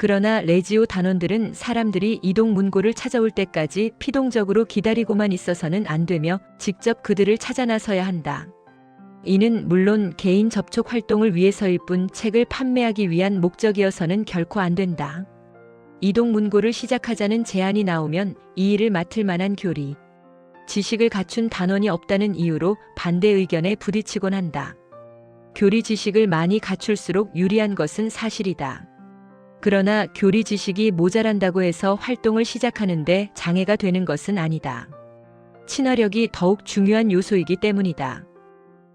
그러나 레지오 단원들은 사람들이 이동 문고를 찾아올 때까지 피동적으로 기다리고만 있어서는 안 되며 직접 그들을 찾아 나서야 한다. 이는 물론 개인 접촉 활동을 위해서일 뿐 책을 판매하기 위한 목적이어서는 결코 안 된다. 이동 문고를 시작하자는 제안이 나오면 이 일을 맡을 만한 교리, 지식을 갖춘 단원이 없다는 이유로 반대 의견에 부딪히곤 한다. 교리 지식을 많이 갖출수록 유리한 것은 사실이다. 그러나 교리 지식이 모자란다고 해서 활동을 시작하는데 장애가 되는 것은 아니다. 친화력이 더욱 중요한 요소이기 때문이다.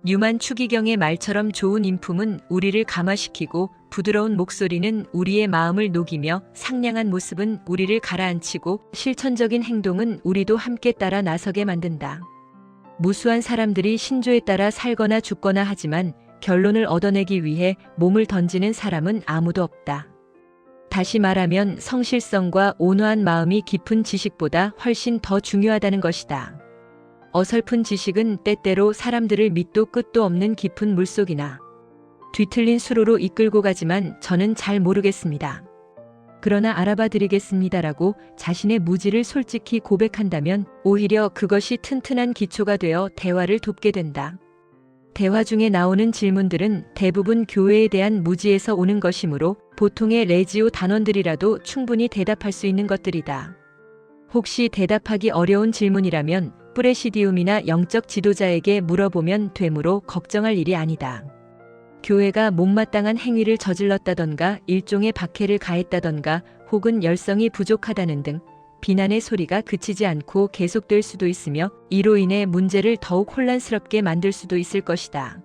뉴만 추기경의 말처럼 좋은 인품은 우리를 감화시키고 부드러운 목소리는 우리의 마음을 녹이며 상냥한 모습은 우리를 가라앉히고 실천적인 행동은 우리도 함께 따라 나서게 만든다. 무수한 사람들이 신조에 따라 살거나 죽거나 하지만 결론을 얻어내기 위해 몸을 던지는 사람은 아무도 없다. 다시 말하면 성실성과 온화한 마음이 깊은 지식보다 훨씬 더 중요하다는 것이다. 어설픈 지식은 때때로 사람들을 밑도 끝도 없는 깊은 물속이나 뒤틀린 수로로 이끌고 가지만 저는 잘 모르겠습니다. 그러나 알아봐 드리겠습니다라고 자신의 무지를 솔직히 고백한다면 오히려 그것이 튼튼한 기초가 되어 대화를 돕게 된다. 대화 중에 나오는 질문들은 대부분 교회에 대한 무지에서 오는 것이므로 보통의 레지오 단원들이라도 충분히 대답할 수 있는 것들이다. 혹시 대답하기 어려운 질문이라면 프레시디움이나 영적 지도자에게 물어보면 되므로 걱정할 일이 아니다. 교회가 못마땅한 행위를 저질렀다던가 일종의 박해를 가했다던가 혹은 열성이 부족하다는 등 비난의 소리가 그치지 않고 계속될 수도 있으며 이로 인해 문제를 더욱 혼란스럽게 만들 수도 있을 것이다.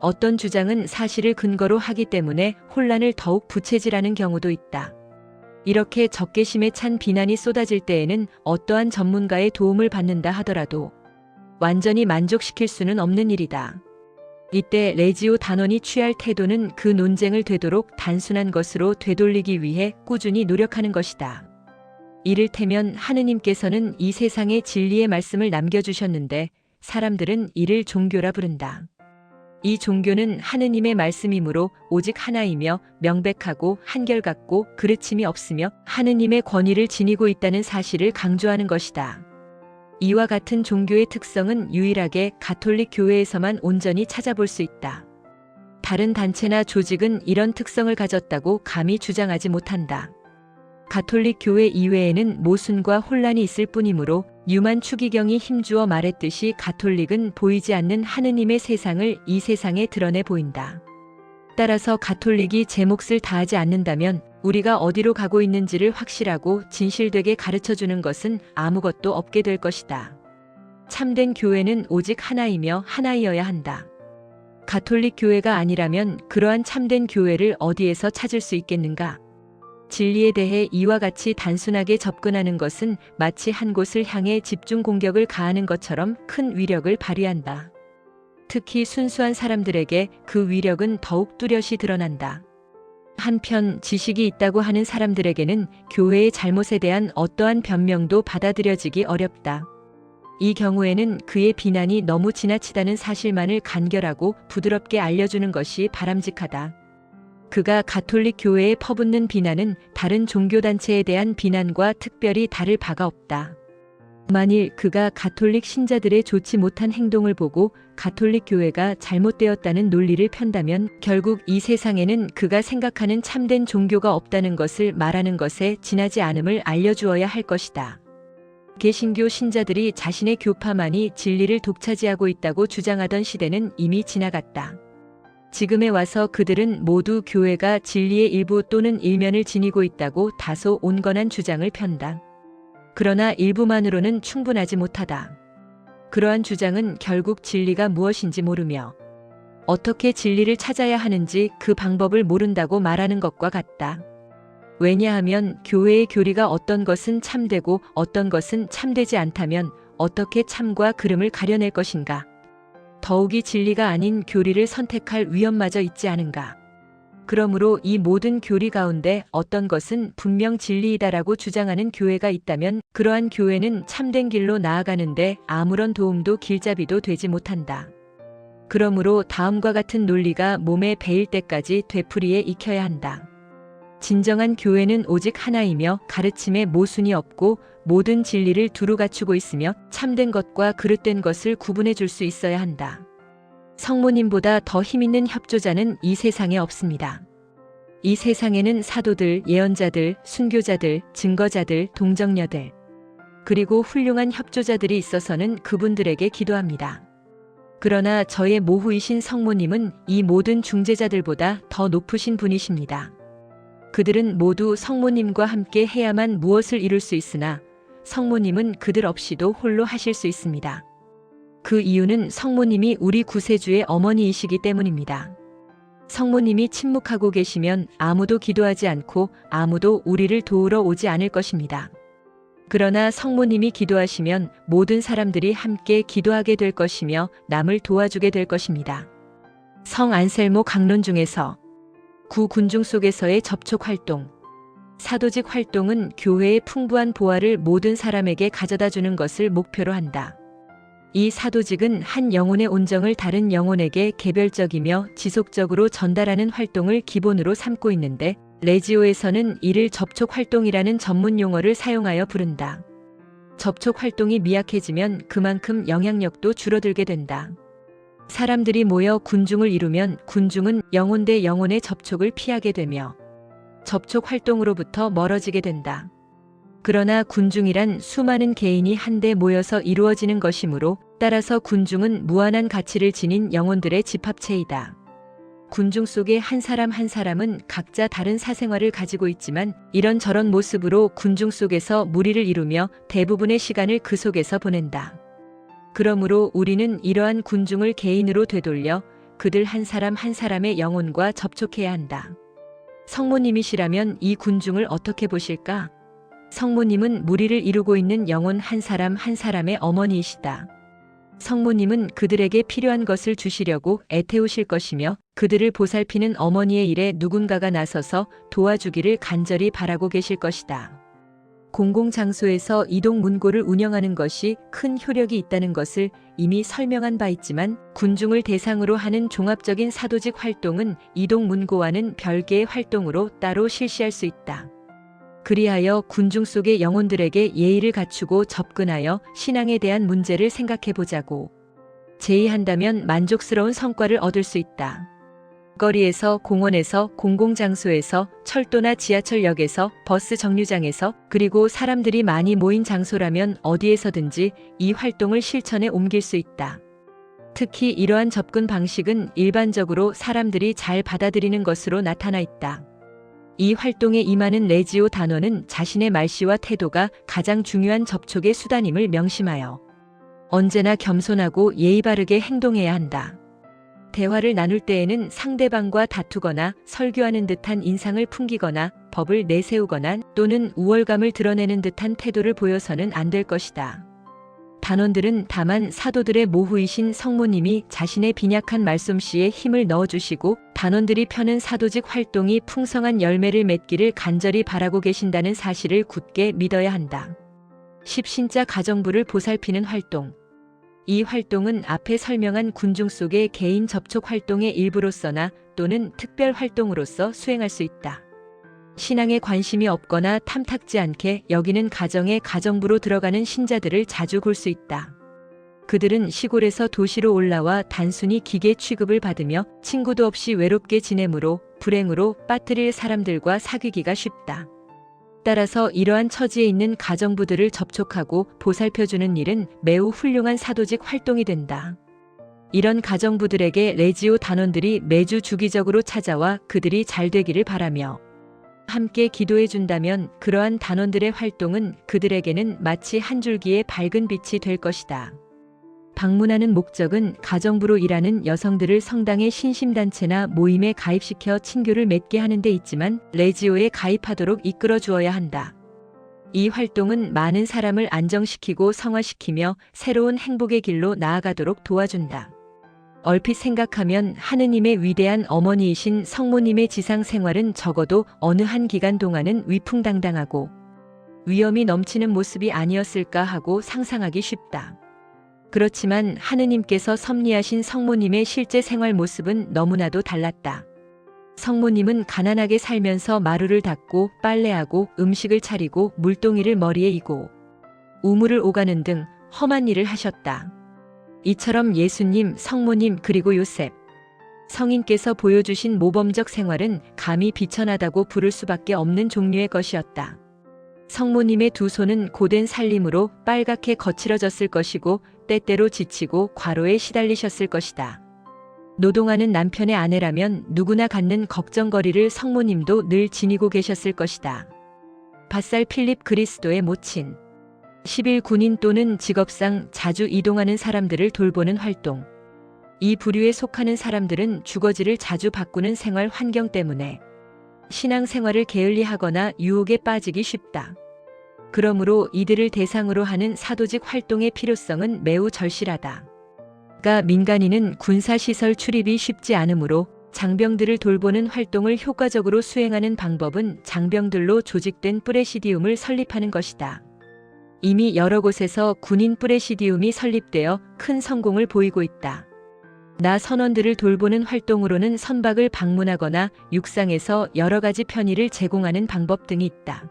어떤 주장은 사실을 근거로 하기 때문에 혼란을 더욱 부채질하는 경우도 있다. 이렇게 적개심에 찬 비난이 쏟아질 때에는 어떠한 전문가의 도움을 받는다 하더라도 완전히 만족시킬 수는 없는 일이다. 이때 레지오 단원이 취할 태도는 그 논쟁을 되도록 단순한 것으로 되돌리기 위해 꾸준히 노력하는 것이다. 이를테면 하느님께서는 이 세상에 진리의 말씀을 남겨주셨는데 사람들은 이를 종교라 부른다. 이 종교는 하느님의 말씀이므로 오직 하나이며 명백하고 한결같고 그르침이 없으며 하느님의 권위를 지니고 있다는 사실을 강조하는 것이다. 이와 같은 종교의 특성은 유일하게 가톨릭 교회에서만 온전히 찾아볼 수 있다. 다른 단체나 조직은 이런 특성을 가졌다고 감히 주장하지 못한다. 가톨릭 교회 이외에는 모순과 혼란이 있을 뿐이므로 유만 추기경이 힘주어 말했듯이 가톨릭은 보이지 않는 하느님의 세상을 이 세상에 드러내 보인다. 따라서 가톨릭이 제 몫을 다하지 않는다면 우리가 어디로 가고 있는지를 확실하고 진실되게 가르쳐 주는 것은 아무것도 없게 될 것이다. 참된 교회는 오직 하나이며 하나이어야 한다. 가톨릭 교회가 아니라면 그러한 참된 교회를 어디에서 찾을 수 있겠는가? 진리에 대해 이와 같이 단순하게 접근하는 것은 마치 한 곳을 향해 집중 공격을 가하는 것처럼 큰 위력을 발휘한다. 특히 순수한 사람들에게 그 위력은 더욱 뚜렷이 드러난다. 한편 지식이 있다고 하는 사람들에게는 교회의 잘못에 대한 어떠한 변명도 받아들여지기 어렵다. 이 경우에는 그의 비난이 너무 지나치다는 사실만을 간결하고 부드럽게 알려주는 것이 바람직하다. 그가 가톨릭 교회에 퍼붓는 비난은 다른 종교단체에 대한 비난과 특별히 다를 바가 없다. 만일 그가 가톨릭 신자들의 좋지 못한 행동을 보고 가톨릭 교회가 잘못되었다는 논리를 편다면 결국 이 세상에는 그가 생각하는 참된 종교가 없다는 것을 말하는 것에 지나지 않음을 알려주어야 할 것이다. 개신교 신자들이 자신의 교파만이 진리를 독차지하고 있다고 주장하던 시대는 이미 지나갔다. 지금에 와서 그들은 모두 교회가 진리의 일부 또는 일면을 지니고 있다고 다소 온건한 주장을 편다. 그러나 일부만으로는 충분하지 못하다. 그러한 주장은 결국 진리가 무엇인지 모르며 어떻게 진리를 찾아야 하는지 그 방법을 모른다고 말하는 것과 같다. 왜냐하면 교회의 교리가 어떤 것은 참되고 어떤 것은 참되지 않다면 어떻게 참과 그름을 가려낼 것인가? 더욱이 진리가 아닌 교리를 선택할 위험마저 있지 않은가. 그러므로 이 모든 교리 가운데 어떤 것은 분명 진리이다라고 주장하는 교회가 있다면 그러한 교회는 참된 길로 나아가는데 아무런 도움도 길잡이도 되지 못한다. 그러므로 다음과 같은 논리가 몸에 배일 때까지 되풀이에 익혀야 한다. 진정한 교회는 오직 하나이며 가르침에 모순이 없고 모든 진리를 두루 갖추고 있으며 참된 것과 그릇된 것을 구분해 줄 수 있어야 한다. 성모님보다 더 힘있는 협조자는 이 세상에 없습니다. 이 세상에는 사도들, 예언자들, 순교자들, 증거자들, 동정녀들, 그리고 훌륭한 협조자들이 있어서는 그분들에게 기도합니다. 그러나 저의 모후이신 성모님은 이 모든 중재자들보다 더 높으신 분이십니다. 그들은 모두 성모님과 함께 해야만 무엇을 이룰 수 있으나 성모님은 그들 없이도 홀로 하실 수 있습니다. 그 이유는 성모님이 우리 구세주의 어머니이시기 때문입니다. 성모님이 침묵하고 계시면 아무도 기도하지 않고 아무도 우리를 도우러 오지 않을 것입니다. 그러나 성모님이 기도하시면 모든 사람들이 함께 기도하게 될 것이며 남을 도와주게 될 것입니다. 성 안셀모 강론 중에서 구 군중 속에서의 접촉 활동. 사도직 활동은 교회의 풍부한 보화를 모든 사람에게 가져다 주는 것을 목표로 한다. 이 사도직은 한 영혼의 온정을 다른 영혼에게 개별적이며 지속적으로 전달하는 활동을 기본으로 삼고 있는데 레지오에서는 이를 접촉 활동이라는 전문 용어를 사용하여 부른다. 접촉 활동이 미약해지면 그만큼 영향력도 줄어들게 된다. 사람들이 모여 군중을 이루면 군중은 영혼 대 영혼의 접촉을 피하게 되며 접촉 활동으로부터 멀어지게 된다. 그러나 군중이란 수많은 개인이 한데 모여서 이루어지는 것이므로 따라서 군중은 무한한 가치를 지닌 영혼들의 집합체이다. 군중 속의 한 사람 한 사람은 각자 다른 사생활을 가지고 있지만 이런 저런 모습으로 군중 속에서 무리를 이루며 대부분의 시간을 그 속에서 보낸다. 그러므로 우리는 이러한 군중을 개인으로 되돌려 그들 한 사람 한 사람의 영혼과 접촉해야 한다. 성모님이시라면 이 군중을 어떻게 보실까? 성모님은 무리를 이루고 있는 영혼 한 사람 한 사람의 어머니이시다. 성모님은 그들에게 필요한 것을 주시려고 애태우실 것이며 그들을 보살피는 어머니의 일에 누군가가 나서서 도와주기를 간절히 바라고 계실 것이다. 공공장소에서 이동 문고를 운영하는 것이 큰 효력이 있다는 것을 이미 설명한 바 있지만 군중을 대상으로 하는 종합적인 사도직 활동은 이동 문고와는 별개의 활동으로 따로 실시할 수 있다. 그리하여 군중 속의 영혼들에게 예의를 갖추고 접근하여 신앙에 대한 문제를 생각해 보자고. 제의한다면 만족스러운 성과를 얻을 수 있다. 거리에서, 공원에서, 공공장소에서, 철도나 지하철역에서, 버스 정류장에서, 그리고 사람들이 많이 모인 장소라면 어디에서든지 이 활동을 실천에 옮길 수 있다. 특히 이러한 접근 방식은 일반적으로 사람들이 잘 받아들이는 것으로 나타나 있다. 이 활동에 임하는 레지오 단원은 자신의 말씨와 태도가 가장 중요한 접촉의 수단임을 명심하여 언제나 겸손하고 예의 바르게 행동해야 한다. 대화를 나눌 때에는 상대방과 다투거나 설교하는 듯한 인상을 풍기거나 법을 내세우거나 또는 우월감을 드러내는 듯한 태도를 보여서는 안 될 것이다. 단원들은 다만 사도들의 모후이신 성모님이 자신의 빈약한 말솜씨에 힘을 넣어주시고 단원들이 펴는 사도직 활동이 풍성한 열매를 맺기를 간절히 바라고 계신다는 사실을 굳게 믿어야 한다. 십신자 가정부를 보살피는 활동. 이 활동은 앞에 설명한 군중 속의 개인 접촉 활동의 일부로서나 또는 특별 활동으로서 수행할 수 있다. 신앙에 관심이 없거나 탐탁지 않게 여기는 가정의 가정부로 들어가는 신자들을 자주 볼 수 있다. 그들은 시골에서 도시로 올라와 단순히 기계 취급을 받으며 친구도 없이 외롭게 지내므로 불행으로 빠뜨릴 사람들과 사귀기가 쉽다. 따라서 이러한 처지에 있는 가정부들을 접촉하고 보살펴주는 일은 매우 훌륭한 사도직 활동이 된다. 이런 가정부들에게 레지오 단원들이 매주 주기적으로 찾아와 그들이 잘 되기를 바라며 함께 기도해 준다면 그러한 단원들의 활동은 그들에게는 마치 한 줄기의 밝은 빛이 될 것이다. 방문하는 목적은 가정부로 일하는 여성들을 성당의 신심단체나 모임에 가입시켜 친교를 맺게 하는 데 있지만 레지오에 가입하도록 이끌어 주어야 한다. 이 활동은 많은 사람을 안정시키고 성화시키며 새로운 행복의 길로 나아가도록 도와준다. 얼핏 생각하면 하느님의 위대한 어머니이신 성모님의 지상 생활은 적어도 어느 한 기간 동안은 위풍당당하고 위험이 넘치는 모습이 아니었을까 하고 상상하기 쉽다. 그렇지만 하느님께서 섭리하신 성모님의 실제 생활 모습은 너무나도 달랐다. 성모님은 가난하게 살면서 마루를 닦고 빨래하고 음식을 차리고 물동이를 머리에 이고 우물을 오가는 등 험한 일을 하셨다. 이처럼 예수님, 성모님 그리고 요셉, 성인께서 보여주신 모범적 생활은 감히 비천하다고 부를 수밖에 없는 종류의 것이었다. 성모님의 두 손은 고된 살림으로 빨갛게 거칠어졌을 것이고 때때로 지치고 과로에 시달리셨을 것이다. 노동하는 남편의 아내라면 누구나 갖는 걱정거리를 성모님도 늘 지니고 계셨을 것이다. 바살 필립 그리스도의 모친. 10일 군인 또는 직업상 자주 이동하는 사람들을 돌보는 활동. 이 부류에 속하는 사람들은 주거지를 자주 바꾸는 생활 환경 때문에 신앙 생활을 게을리하거나 유혹에 빠지기 쉽다. 그러므로 이들을 대상으로 하는 사도직 활동의 필요성은 매우 절실하다. 가 민간인은 군사시설 출입이 쉽지 않으므로 장병들을 돌보는 활동을 효과적으로 수행하는 방법은 장병들로 조직된 프레시디움을 설립하는 것이다. 이미 여러 곳에서 군인 프레시디움이 설립되어 큰 성공을 보이고 있다. 나 선원들을 돌보는 활동으로는 선박을 방문하거나 육상에서 여러 가지 편의를 제공하는 방법 등이 있다.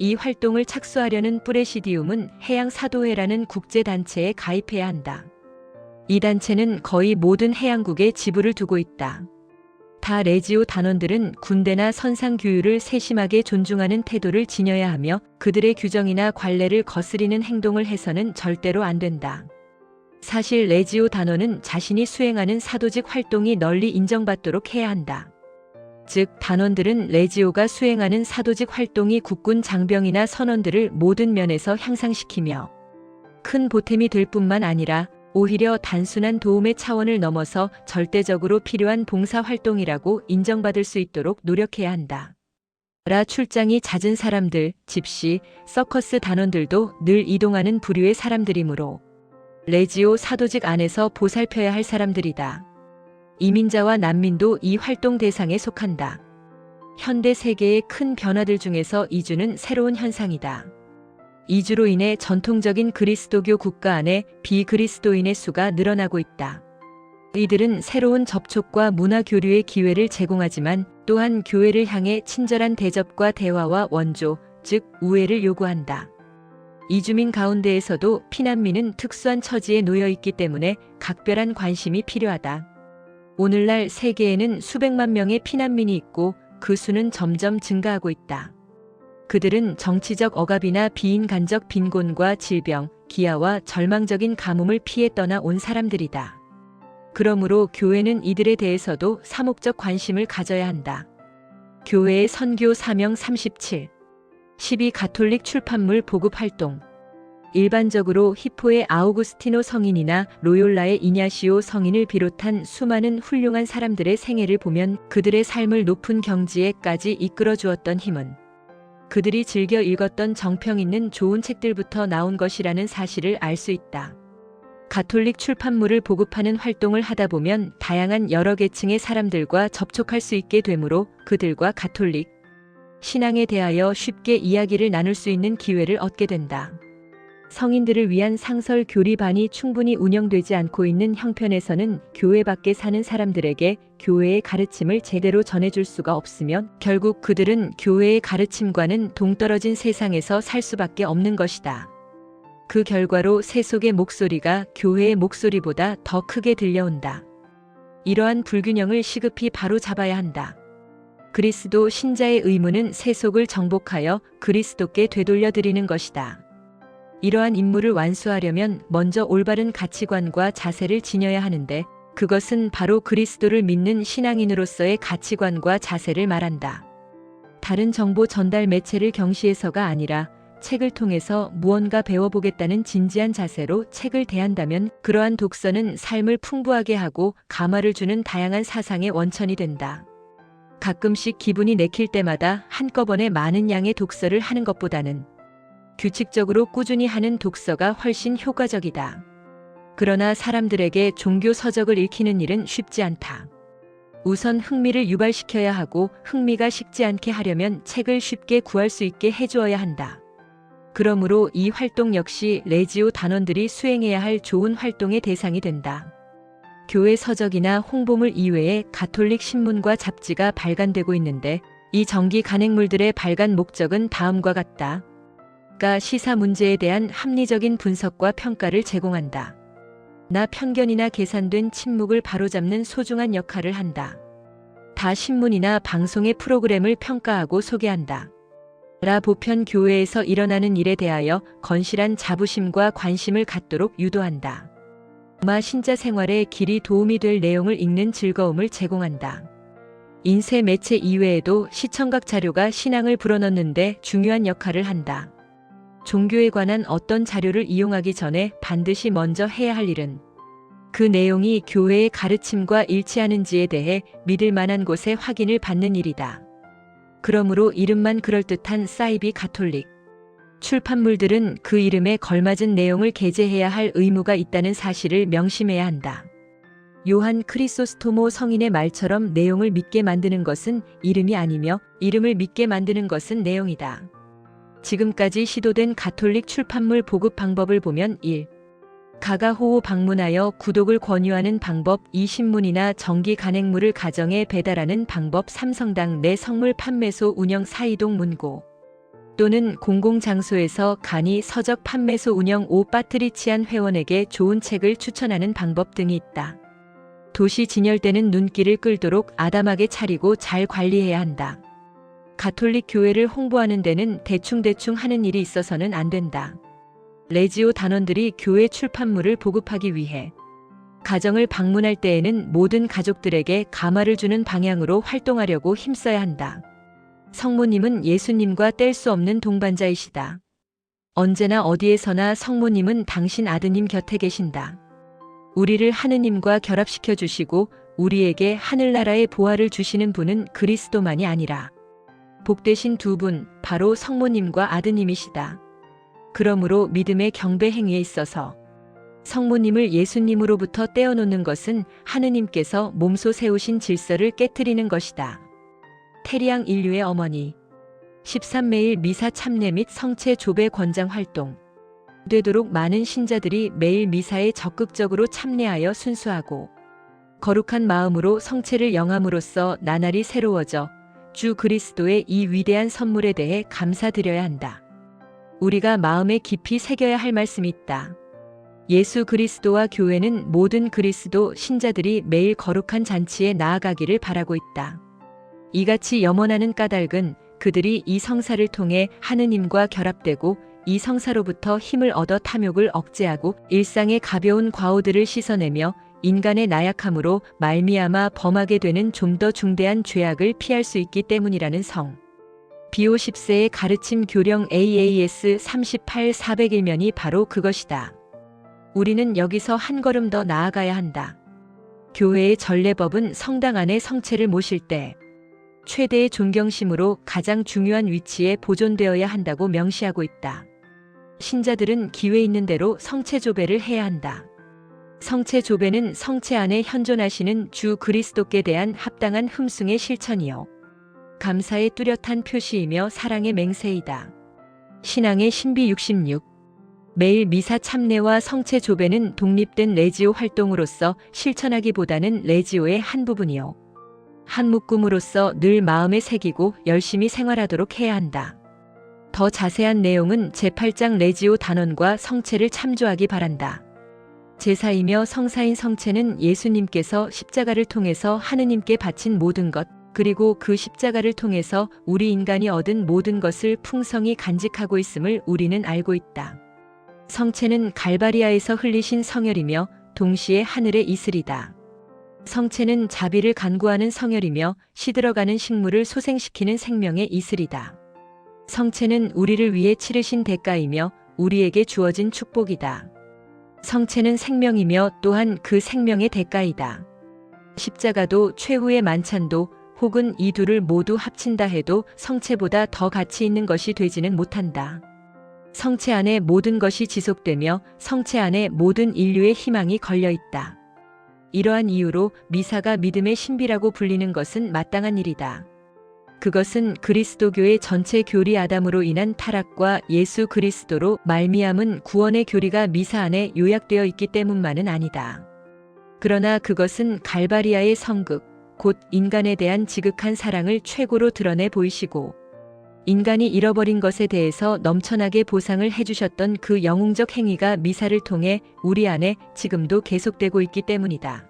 이 활동을 착수하려는 프레시디움은 해양 사도회라는 국제 단체에 가입해야 한다. 이 단체는 거의 모든 해양국에 지부를 두고 있다. 다 레지오 단원들은 군대나 선상 규율을 세심하게 존중하는 태도를 지녀야 하며 그들의 규정이나 관례를 거스리는 행동을 해서는 절대로 안 된다. 사실 레지오 단원은 자신이 수행하는 사도직 활동이 널리 인정받도록 해야 한다. 즉, 단원들은 레지오가 수행하는 사도직 활동이 국군 장병이나 선원들을 모든 면에서 향상시키며 큰 보탬이 될 뿐만 아니라 오히려 단순한 도움의 차원을 넘어서 절대적으로 필요한 봉사 활동이라고 인정받을 수 있도록 노력해야 한다. 라 출장이 잦은 사람들, 집시, 서커스 단원들도 늘 이동하는 부류의 사람들이므로 레지오 사도직 안에서 보살펴야 할 사람들이다. 이민자와 난민도 이 활동 대상에 속한다. 현대 세계의 큰 변화들 중에서 이주는 새로운 현상이다. 이주로 인해 전통적인 그리스도교 국가 안에 비그리스도인의 수가 늘어나고 있다. 이들은 새로운 접촉과 문화 교류의 기회를 제공하지만 또한 교회를 향해 친절한 대접과 대화와 원조, 즉 우애를 요구한다. 이주민 가운데에서도 피난민은 특수한 처지에 놓여 있기 때문에 각별한 관심이 필요하다. 오늘날 세계에는 수백만 명의 피난민이 있고 그 수는 점점 증가하고 있다. 그들은 정치적 억압이나 비인간적 빈곤과 질병, 기아와 절망적인 가뭄을 피해 떠나 온 사람들이다. 그러므로 교회는 이들에 대해서도 사목적 관심을 가져야 한다. 교회의 선교 사명 37 12 가톨릭 출판물 보급 활동 일반적으로 히포의 아우구스티노 성인이나 로욜라의 이냐시오 성인을 비롯한 수많은 훌륭한 사람들의 생애를 보면 그들의 삶을 높은 경지에까지 이끌어 주었던 힘은 그들이 즐겨 읽었던 정평 있는 좋은 책들부터 나온 것이라는 사실을 알 수 있다. 가톨릭 출판물을 보급하는 활동을 하다 보면 다양한 여러 계층의 사람들과 접촉할 수 있게 되므로 그들과 가톨릭 신앙에 대하여 쉽게 이야기를 나눌 수 있는 기회를 얻게 된다. 성인들을 위한 상설 교리반이 충분히 운영되지 않고 있는 형편에서는 교회 밖에 사는 사람들에게 교회의 가르침을 제대로 전해줄 수가 없으면 결국 그들은 교회의 가르침과는 동떨어진 세상에서 살 수밖에 없는 것이다. 그 결과로 세속의 목소리가 교회의 목소리보다 더 크게 들려온다. 이러한 불균형을 시급히 바로 잡아야 한다. 그리스도 신자의 의무는 세속을 정복하여 그리스도께 되돌려 드리는 것이다. 이러한 임무를 완수하려면 먼저 올바른 가치관과 자세를 지녀야 하는데 그것은 바로 그리스도를 믿는 신앙인으로서의 가치관과 자세를 말한다. 다른 정보 전달 매체를 경시해서가 아니라 책을 통해서 무언가 배워보겠다는 진지한 자세로 책을 대한다면 그러한 독서는 삶을 풍부하게 하고 감화를 주는 다양한 사상의 원천이 된다. 가끔씩 기분이 내킬 때마다 한꺼번에 많은 양의 독서를 하는 것보다는 규칙적으로 꾸준히 하는 독서가 훨씬 효과적이다. 그러나 사람들에게 종교 서적을 읽히는 일은 쉽지 않다. 우선 흥미를 유발시켜야 하고 흥미가 식지 않게 하려면 책을 쉽게 구할 수 있게 해주어야 한다. 그러므로 이 활동 역시 레지오 단원들이 수행해야 할 좋은 활동의 대상이 된다. 교회 서적이나 홍보물 이외에 가톨릭 신문과 잡지가 발간되고 있는데 이 정기 간행물들의 발간 목적은 다음과 같다. 가 시사 문제에 대한 합리적인 분석과 평가를 제공한다. 나 편견이나 계산된 침묵을 바로잡는 소중한 역할을 한다. 다 신문이나 방송의 프로그램을 평가하고 소개한다. 라 보편 교회에서 일어나는 일에 대하여 건실한 자부심과 관심을 갖도록 유도한다. 마 신자 생활에 길이 도움이 될 내용을 읽는 즐거움을 제공한다. 인쇄 매체 이외에도 시청각 자료가 신앙을 불어넣는데 중요한 역할을 한다. 종교에 관한 어떤 자료를 이용하기 전에 반드시 먼저 해야 할 일은 그 내용이 교회의 가르침과 일치하는지에 대해 믿을 만한 곳에 확인을 받는 일이다. 그러므로 이름만 그럴듯한 사이비 가톨릭 출판물들은 그 이름에 걸맞은 내용을 게재해야 할 의무가 있다는 사실을 명심해야 한다. 요한 크리소스토모 성인의 말처럼 내용을 믿게 만드는 것은 이름이 아니며 이름을 믿게 만드는 것은 내용이다. 지금까지 시도된 가톨릭 출판물 보급 방법을 보면 1. 가가호호 방문하여 구독을 권유하는 방법 2. 신문이나 정기 간행물을 가정에 배달하는 방법 3. 성당 내 성물 판매소 운영 사이동 문고 또는 공공장소에서 간이 서적 판매소 운영 5. 파트리치안 회원에게 좋은 책을 추천하는 방법 등이 있다. 도시 진열되는 눈길을 끌도록 아담하게 차리고 잘 관리해야 한다. 가톨릭 교회를 홍보하는 데는 대충대충 하는 일이 있어서는 안 된다. 레지오 단원들이 교회 출판물을 보급하기 위해 가정을 방문할 때에는 모든 가족들에게 감화를 주는 방향으로 활동하려고 힘써야 한다. 성모님은 예수님과 뗄 수 없는 동반자이시다. 언제나 어디에서나 성모님은 당신 아드님 곁에 계신다. 우리를 하느님과 결합시켜 주시고 우리에게 하늘나라의 보화를 주시는 분은 그리스도만이 아니라 복되신 두 분, 바로 성모님과 아드님이시다. 그러므로 믿음의 경배 행위에 있어서 성모님을 예수님으로부터 떼어놓는 것은 하느님께서 몸소 세우신 질서를 깨뜨리는 것이다. 태리앙 인류의 어머니 13매일 미사 참례 및 성체 조배 권장 활동 되도록 많은 신자들이 매일 미사에 적극적으로 참례하여 순수하고 거룩한 마음으로 성체를 영함으로써 나날이 새로워져 주 그리스도의 이 위대한 선물에 대해 감사드려야 한다. 우리가 마음에 깊이 새겨야 할 말씀이 있다. 예수 그리스도와 교회는 모든 그리스도 신자들이 매일 거룩한 잔치에 나아가기를 바라고 있다. 이같이 염원하는 까닭은 그들이 이 성사를 통해 하느님과 결합되고 이 성사로부터 힘을 얻어 탐욕을 억제하고 일상의 가벼운 과오들을 씻어내며 인간의 나약함으로 말미암아 범하게 되는 좀 더 중대한 죄악을 피할 수 있기 때문이라는 성. 비오 10세의 가르침 교령 AAS 38 401면이 바로 그것이다. 우리는 여기서 한 걸음 더 나아가야 한다. 교회의 전례법은 성당 안에 성체를 모실 때 최대의 존경심으로 가장 중요한 위치에 보존되어야 한다고 명시하고 있다. 신자들은 기회 있는 대로 성체 조배를 해야 한다. 성체 조배는 성체 안에 현존하시는 주 그리스도께 대한 합당한 흠숭의 실천이요. 감사의 뚜렷한 표시이며 사랑의 맹세이다. 신앙의 신비 66 매일 미사 참례와 성체 조배는 독립된 레지오 활동으로서 실천하기보다는 레지오의 한 부분이요. 한 묶음으로서 늘 마음에 새기고 열심히 생활하도록 해야 한다. 더 자세한 내용은 제8장 레지오 단원과 성체를 참조하기 바란다. 제사이며 성사인 성체는 예수님께서 십자가를 통해서 하느님께 바친 모든 것, 그리고 그 십자가를 통해서 우리 인간이 얻은 모든 것을 풍성히 간직하고 있음을 우리는 알고 있다. 성체는 갈바리아에서 흘리신 성혈이며 동시에 하늘의 이슬이다. 성체는 자비를 간구하는 성혈이며 시들어가는 식물을 소생시키는 생명의 이슬이다. 성체는 우리를 위해 치르신 대가이며 우리에게 주어진 축복이다. 성체는 생명이며 또한 그 생명의 대가이다. 십자가도 최후의 만찬도 혹은 이 둘을 모두 합친다 해도 성체보다 더 가치 있는 것이 되지는 못한다. 성체 안에 모든 것이 지속되며 성체 안에 모든 인류의 희망이 걸려 있다. 이러한 이유로 미사가 믿음의 신비라고 불리는 것은 마땅한 일이다. 그것은 그리스도교의 전체 교리 아담으로 인한 타락과 예수 그리스도로 말미암은 구원의 교리가 미사 안에 요약되어 있기 때문만은 아니다. 그러나 그것은 갈바리아의 성극, 곧 인간에 대한 지극한 사랑을 최고로 드러내 보이시고 인간이 잃어버린 것에 대해서 넘쳐나게 보상을 해주셨던 그 영웅적 행위가 미사를 통해 우리 안에 지금도 계속되고 있기 때문이다.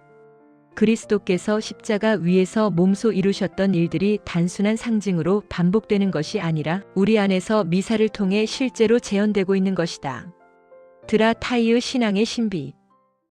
그리스도께서 십자가 위에서 몸소 이루셨던 일들이 단순한 상징으로 반복되는 것이 아니라 우리 안에서 미사를 통해 실제로 재현되고 있는 것이다. 드라 타이의 신앙의 신비